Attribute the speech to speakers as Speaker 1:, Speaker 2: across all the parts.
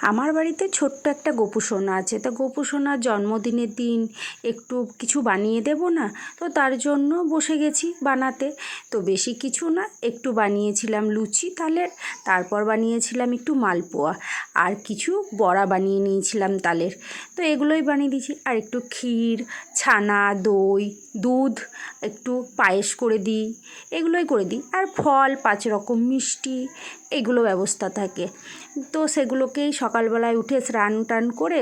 Speaker 1: আমার বাড়িতে ছোট্ট একটা গোপু সোনা আছে। তা গোপু সোনার জন্মদিনের দিন একটু কিছু বানিয়ে দেব না? তো তার জন্য বসে গেছি বানাতে। তো বেশি কিছু না, একটু বানিয়েছিলাম লুচি তালের তারপর বানিয়েছিলাম একটু মালপোয়া। আর কিছু বড়া বানিয়ে নিয়েছিলাম তালের। তো এগুলোই বানিয়ে দিয়েছি। আর একটু ক্ষীর, ছানা, দই, দুধ একটু পায়েস করে দিই, এগুলোই করে দিই। আর ফল, পাঁচ রকম মিষ্টি, এগুলো ব্যবস্থা থাকে। তো সেগুলোকেই সকালবেলায় উঠে স্নান টান করে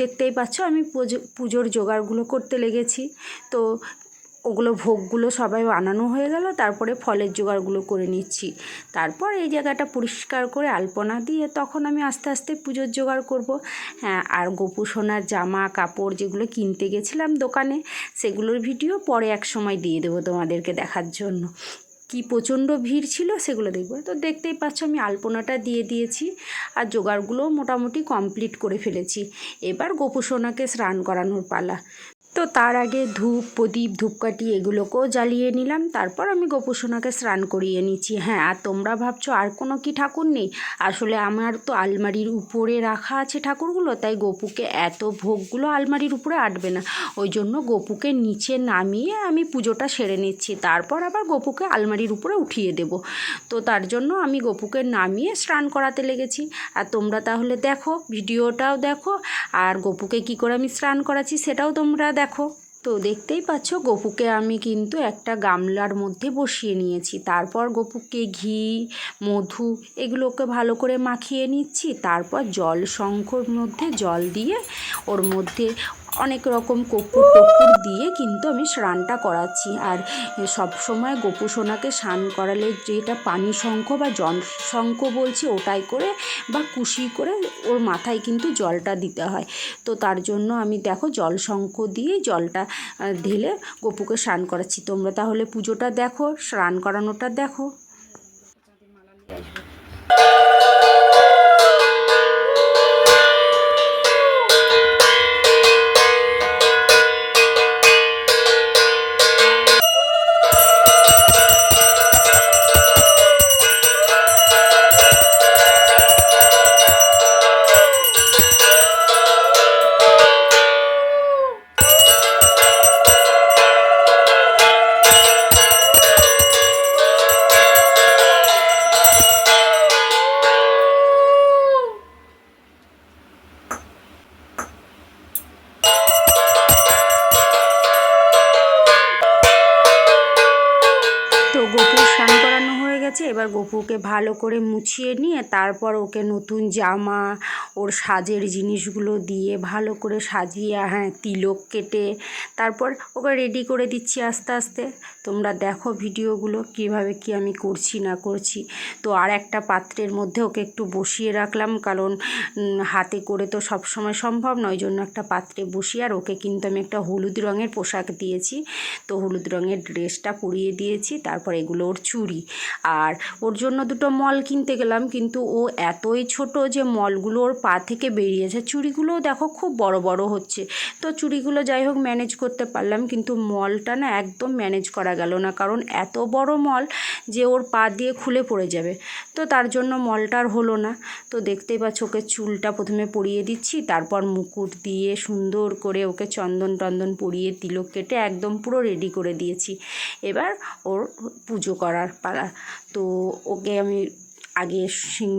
Speaker 1: দেখতেই পাচ্ছ আমি পুজো, পুজোর জোগাড়গুলো করতে লেগেছি। তো ওগুলো ভোগগুলো সবাই বানানো হয়ে গেল, তারপরে ফলের জোগাড়গুলো করে নিচ্ছি। তারপর এই জায়গাটা পরিষ্কার করে আলপনা দিয়ে তখন আমি আস্তে আস্তে পুজোর জোগাড় করব। হ্যাঁ আর গোপু সোনার জামা, কাপড় যেগুলো কিনতে গেছিলাম দোকানে, সেগুলোর ভিডিও পরে এক সময় দিয়ে দেবো তোমাদেরকে দেখার জন্য। কি প্রচণ্ড ভিড় ছিল সেগুলো দেখব। তো দেখতেই পাচ্ছ আমি আলপনাটা দিয়ে দিয়েছি আর জোগাড়গুলো মোটামুটি কমপ্লিট করে ফেলেছি। এবার গোপু সোনাকে স্নান করানোর পালা। তো তার আগে ধূপ, প্রদীপ, ধূপকাঠি এগুলোকেও জ্বালিয়ে নিলাম। তারপর আমি গোপুসোনাকে স্নান করিয়ে নিচ্ছি। হ্যাঁ আর তোমরা ভাবছ আর কোনো কি ঠাকুর নেই? আসলে আমার তো আলমারির উপরে রাখা আছে ঠাকুরগুলো, তাই গোপুকে এত ভোগগুলো আলমারির উপরে আটবে না। ওই জন্য গোপুকে নিচে নামিয়ে আমি পুজোটা সেরে নিচ্ছি। তারপর আবার গোপুকে আলমারির উপরে উঠিয়ে দেব। তো তার জন্য আমি গোপুকে নামিয়ে স্নান করাতে লেগেছি। আর তোমরা তাহলে দেখো, ভিডিওটাও দেখো। আর গোপুকে কি করে আমি স্নান করাচ্ছি সেটাও তোমরা দেখো। তো দেখতেই পাচ্ছ, গপুকে আমি কিন্তু একটা গামলার মধ্যে বসিয়ে নিয়েছি। তারপর গপুকে ঘি, মধু এগুলোকে ভালো করে মাখিয়ে নিচ্ছি। তারপর জল শঙ্কর মধ্যে জল দিয়ে ওর মধ্যে অনেক রকম কপুর টপুর দিয়ে কিন্তু আমি স্নানটা করাচ্ছি। আর সব সময় গোপু সোনাকে স্নান করালে যেটা পানি শঙ্খ বা জল শঙ্খ বলছি ওটাই করে বা কুশি করে ওর মাথায় কিন্তু জলটা দিতে হয়। তো তার জন্য আমি দেখো জল শঙ্খ দিয়ে জলটা ঢেলে গপুকে স্নান করাচ্ছি। তোমরা তাহলে পুজোটা দেখো, স্নান করানোটা দেখো। গেছে। এবার গপুকে ভালো করে মুছিয়ে নিয়ে তারপর ওকে নতুন জামা ওর সাজের জিনিসগুলো দিয়ে ভালো করে সাজিয়ে হ্যাঁ তিলক কেটে তারপর ওকে রেডি করে দিচ্ছি আস্তে আস্তে। তোমরা দেখো ভিডিওগুলো কীভাবে কি আমি করছি, না করছি। তো আর একটা পাত্রের মধ্যে ওকে একটু বসিয়ে রাখলাম কারণ হাতে করে তো সব সময় সম্ভব নয়। জন্য একটা পাত্রে বসিয়ে আর ওকে কিন্তু আমি একটা হলুদ রঙের পোশাক দিয়েছি। তো হলুদ রঙের ড্রেসটা পরিয়ে দিয়েছি, তারপর এগুলো ওর চুড়ি। আর ওর জন্য দুটো মল কিনতে গেলাম কিন্তু ও এতই ছোট যে মলগুলো ওর পা থেকে বেরিয়েছে। চুড়িগুলোও দেখো খুব বড় বড় হচ্ছে। তো চুড়িগুলো যাই হোক ম্যানেজ করতে পারলাম কিন্তু মলটা না একদম ম্যানেজ করা গেল না। কারণ এত বড় মল যে ওর পা দিয়ে খুলে পড়ে যাবে। তো তার জন্য মলটার হলো না। তো দেখতেই পাচ্ছ ওকে চুলটা প্রথমে পরিয়ে দিচ্ছি, তারপর মুকুট দিয়ে সুন্দর করে ওকে চন্দন টন্দন পরিয়ে তিলক কেটে একদম পুরো রেডি করে দিয়েছি। এবার ওর পুজো করার পালা। তো ওকে আমি আগে সিং,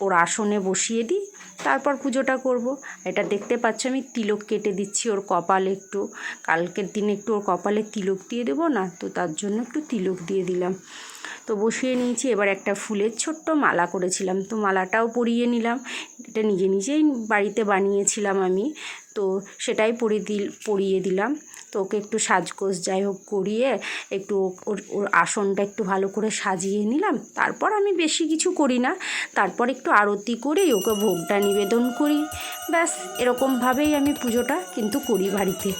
Speaker 1: ওর আসনে বসিয়ে দিই, তারপর পুজোটা করব। এটা দেখতে পাচ্ছ আমি, তিলক কেটে দিচ্ছি ওর কপালে একটু। কালকের দিনে একটু ওর কপালে তিলক দিয়ে দেবো না, তো তার জন্য একটু তিলক দিয়ে দিলাম। তো বসিয়ে নিয়েছি, এবার একটা ফুলের ছোট্ট মালা করেছিলাম, তো মালাটাও পরিয়ে নিলাম। এটা নিজে নিজেই বাড়িতে বানিয়েছিলাম আমি, তো সেটাই পরিয়ে দিল, পরিয়ে দিলাম। তো ওকে একটু সাজগোজ যাই হোক করিয়ে একটু ওর ওর আসনটা একটু ভালো করে সাজিয়ে নিলাম। তারপর আমি বেশি কিছু করি না। তারপর একটু আরতি করি ওকে ভোগটা নিবেদন করি। ব্যাস, এরকমভাবেই আমি পুজোটা কিন্তু করি বাড়িতে।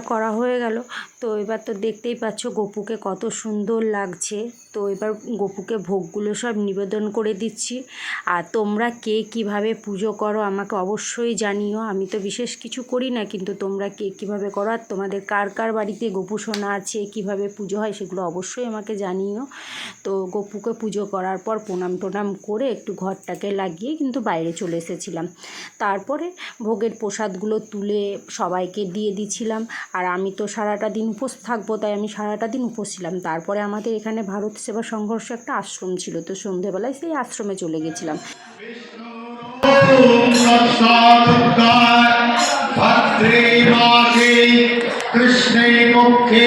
Speaker 1: করা হয়ে গেল। তো এবার তো দেখতেই পাচ্ছ গপুকে কত সুন্দর লাগছে। তো এবার গপুকে ভোগগুলো সব নিবেদন করে দিচ্ছি। আর তোমরা কে কীভাবে পুজো করো আমাকে অবশ্যই জানিও। আমি তো বিশেষ কিছু করি না, কিন্তু তোমরা কে কীভাবে করো আর তোমাদের কার কার বাড়িতে গপু সোনা আছে, কীভাবে পুজো হয় সেগুলো অবশ্যই আমাকে জানিও। তো গপুকে পুজো করার পর প্রণাম টোনাম করে একটু ঘরটাকে লাগিয়ে কিন্তু বাইরে চলে এসেছিলাম। তারপরে ভোগের প্রসাদগুলো তুলে সবাইকে দিয়ে দিছিলাম। আর আমি তো সারাটা দিন উপোস থাকব, তাই আমি সারাটা দিন উপোস ছিলাম। তারপরে আমাদের এখানে ভারত সেবা সংঘর্ষ একটা আশ্রম ছিল, তো সন্ধেবেলায় সেই আশ্রমে চলে গেছিলাম।
Speaker 2: পক্ষে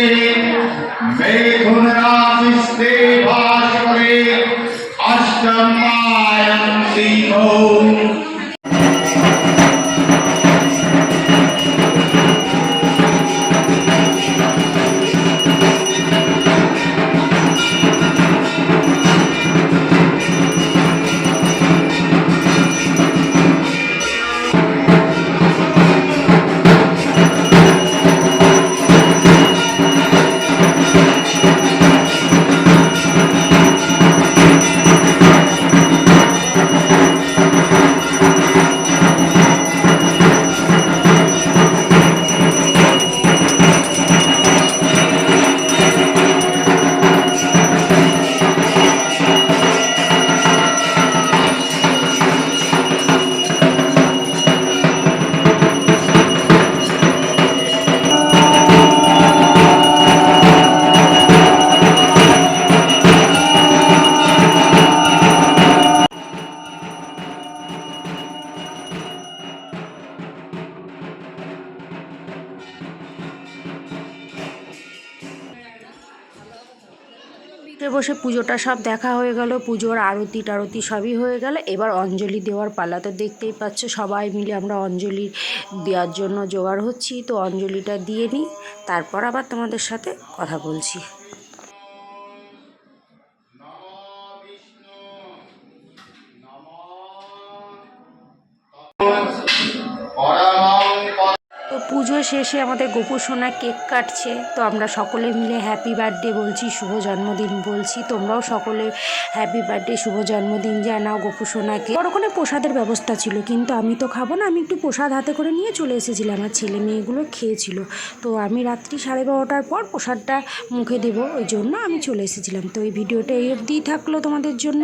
Speaker 1: বসে পুজোটা সব দেখা হয়ে গেল পুজোর আরতি টারতি সবই হয়ে গেল এবার অঞ্জলি দেওয়ার পালা তো দেখতেই পাচ্ছ সবাই মিলে আমরা অঞ্জলি দেওয়ার জন্য জোগাড় হচ্ছি তো অঞ্জলিটা দিয়ে নিই তারপর আবার তোমাদের সাথে কথা বলছি পুজো শেষে আমাদের গোপু সোনা কেক কাটছে, তো আমরা সকলে মিলে হ্যাপি বার্থডে বলছি, শুভ জন্মদিন বলছি। তোমরাও সকলে হ্যাপি বার্থডে শুভ জন্মদিন জানাও গোপু সোনাকে। ওর ওখানে প্রসাদের ব্যবস্থা ছিল, কিন্তু আমি তো খাব না, আমি একটু প্রসাদ হাতে করে নিয়ে চলে এসেছিলাম আমার ছেলে মেয়েগুলো খেয়েছিল। তো আমি রাত্রি সাড়ে বারোটার পর প্রসাদটা মুখে দেবো, ওই জন্য আমি চলে এসেছিলাম। তো এই ভিডিওটা এই অবধিই থাকল তোমাদের জন্য।